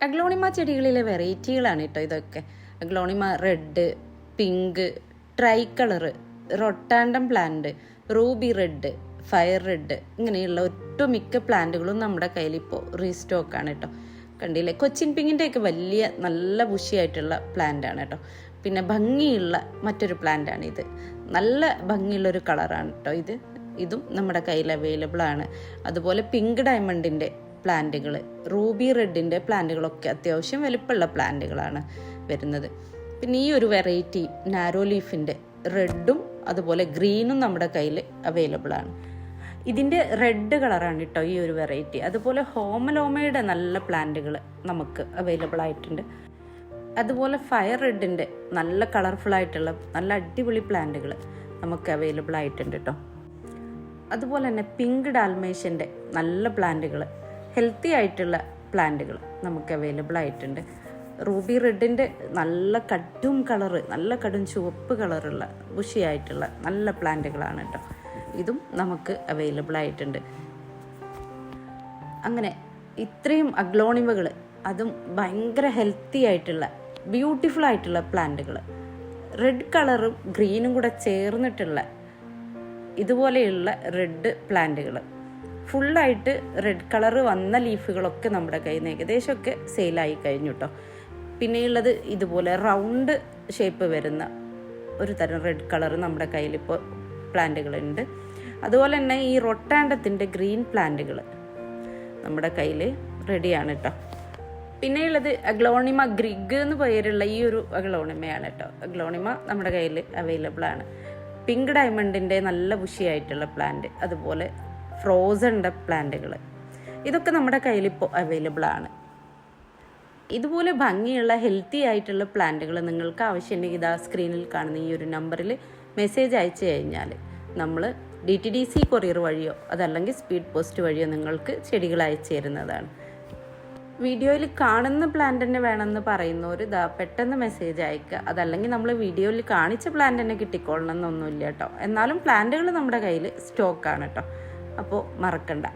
Aglaonema ചെടികളിലെ വെറൈറ്റികളാണ് കേട്ടോ ഇതൊക്കെ. Aglaonema red pink tricolour rotundum plant ruby red fire red ഇങ്ങനെയുള്ള ഒട്ടുമിക്ക പ്ലാന്റുകളും നമ്മുടെ കയ്യിൽ ഇപ്പോൾ റീസ്റ്റോക്കാണ് കേട്ടോ. കണ്ടില്ലേ? കൊച്ചിൻ പിങ്ങിന്റെയൊക്കെ വലിയ നല്ല ബുഷിയായിട്ടുള്ള പ്ലാന്റ് ആണ് കേട്ടോ. പിന്നെ ഭംഗിയുള്ള മറ്റൊരു പ്ലാന്റ് ആണ് ഇത്. നല്ല ഭംഗിയുള്ള ഒരു കളറാണ് കേട്ടോ ഇത്. ഇതും നമ്മുടെ കയ്യിൽ അവൈലബിൾ ആണ്. അതുപോലെ പിങ്ക് ഡയമണ്ടിന്റെ പ്ലാന്റുകൾ. റൂബി റെഡിന്റെ പ്ലാന്റുകളൊക്കെ അത്യാവശ്യം വലിപ്പമുള്ള പ്ലാന്റുകളാണ് വരുന്നത്. പിന്നെ ഈ ഒരു വെറൈറ്റി നാരോ ലീഫിന്റെ റെഡും അതുപോലെ ഗ്രീനും നമ്മുടെ കയ്യിൽ അവൈലബിൾ ആണ്. ഇതിന്റെ റെഡ് കളറാണ് കേട്ടോ ഈ ഒരു വെറൈറ്റി. അതുപോലെ ഹോമലോമയുടെ നല്ല പ്ലാന്റുകൾ നമുക്ക് അവൈലബിൾ ആയിട്ടുണ്ട്. അതുപോലെ ഫയർ റെഡിന്റെ നല്ല കളർഫുൾ ആയിട്ടുള്ള നല്ല അടിപൊളി പ്ലാന്റുകൾ നമുക്ക് അവൈലബിൾ ആയിട്ടുണ്ട് കേട്ടോ. അതുപോലെ തന്നെ പിങ്ക് ഡാൽമേഷ്യന്റെ നല്ല പ്ലാന്റുകൾ ഹെൽത്തി ആയിട്ടുള്ള പ്ലാന്റുകൾ നമുക്ക് അവൈലബിൾ ആയിട്ടുണ്ട്. റൂബി റെഡിന്റെ നല്ല കടും കളറ് നല്ല കടും ചുവപ്പ് കളറുള്ള ബുഷിയായിട്ടുള്ള നല്ല പ്ലാന്റുകളാണ് കേട്ടോ ഇതും നമുക്ക് അവൈലബിൾ ആയിട്ടുണ്ട്. അങ്ങനെ ഇത്രയും അഗ്ലോണിമകൾ അതും ഭയങ്കര ഹെൽത്തി ആയിട്ടുള്ള ബ്യൂട്ടിഫുൾ ആയിട്ടുള്ള പ്ലാന്റുകൾ. റെഡ് കളറും ഗ്രീനും കൂടെ ചേർന്നിട്ടുള്ള ഇതുപോലെയുള്ള റെഡ് പ്ലാന്റുകൾ ഫുള്ളായിട്ട് റെഡ് കളർ വന്ന ലീഫുകളൊക്കെ നമ്മുടെ കയ്യിൽ നിന്ന് ഏകദേശമൊക്കെ സെയിലായി കഴിഞ്ഞു കേട്ടോ പിന്നെയുള്ളത് ഇതുപോലെ റൗണ്ട് ഷേപ്പ് വരുന്ന ഒരു തരം റെഡ് കളർ നമ്മുടെ കയ്യിലിപ്പോൾ പ്ലാന്റുകളുണ്ട്. അതുപോലെ തന്നെ ഈ റൊട്ടാണ്ടത്തിന്റെ ഗ്രീൻ പ്ലാന്റുകൾ നമ്മുടെ കയ്യിൽ റെഡിയാണ് കേട്ടോ പിന്നെയുള്ളത് അഗ്ലോണിമ ഗ്രിഗ് എന്ന് പേരുള്ള ഈ ഒരു അഗ്ലോണിമയാണ് കേട്ടോ അഗ്ലോണിമ നമ്മുടെ കയ്യിൽ അവൈലബിൾ ആണ് പിങ്ക് ഡയമണ്ടിന്റെ നല്ല ബുഷിയായിട്ടുള്ള പ്ലാന്റ്. അതുപോലെ ഫ്രോസണിന്റെ പ്ലാന്റുകൾ ഇതൊക്കെ നമ്മുടെ കയ്യിൽ ഇപ്പോൾ അവൈലബിൾ ആണ്. ഇതുപോലെ ഭംഗിയുള്ള ഹെൽത്തി ആയിട്ടുള്ള പ്ലാന്റുകൾ നിങ്ങൾക്ക് ആവശ്യമുണ്ടെങ്കിൽ ഇതാ സ്ക്രീനിൽ കാണുന്ന ഈ ഒരു നമ്പറിൽ മെസ്സേജ് അയച്ചു കഴിഞ്ഞാൽ നമ്മൾ D T D C courier വഴിയോ അതല്ലെങ്കിൽ സ്പീഡ് പോസ്റ്റ് വഴിയോ നിങ്ങൾക്ക് ചെടികൾ അയച്ചു തരുന്നതാണ്. വീഡിയോയിൽ കാണുന്ന പ്ലാന്റ് തന്നെ വേണമെന്ന് പറയുന്നവർ ഇതാ പെട്ടെന്ന് മെസ്സേജ് അയക്കുക. അതല്ലെങ്കിൽ നമ്മൾ വീഡിയോയിൽ കാണിച്ച പ്ലാന്റ് തന്നെ കിട്ടിക്കൊള്ളണം എന്നൊന്നുമില്ല കേട്ടോ. എന്നാലും പ്ലാന്റുകൾ നമ്മുടെ കയ്യിൽ സ്റ്റോക്കാണ് കേട്ടോ. അപ്പോൾ മറക്കണ്ട.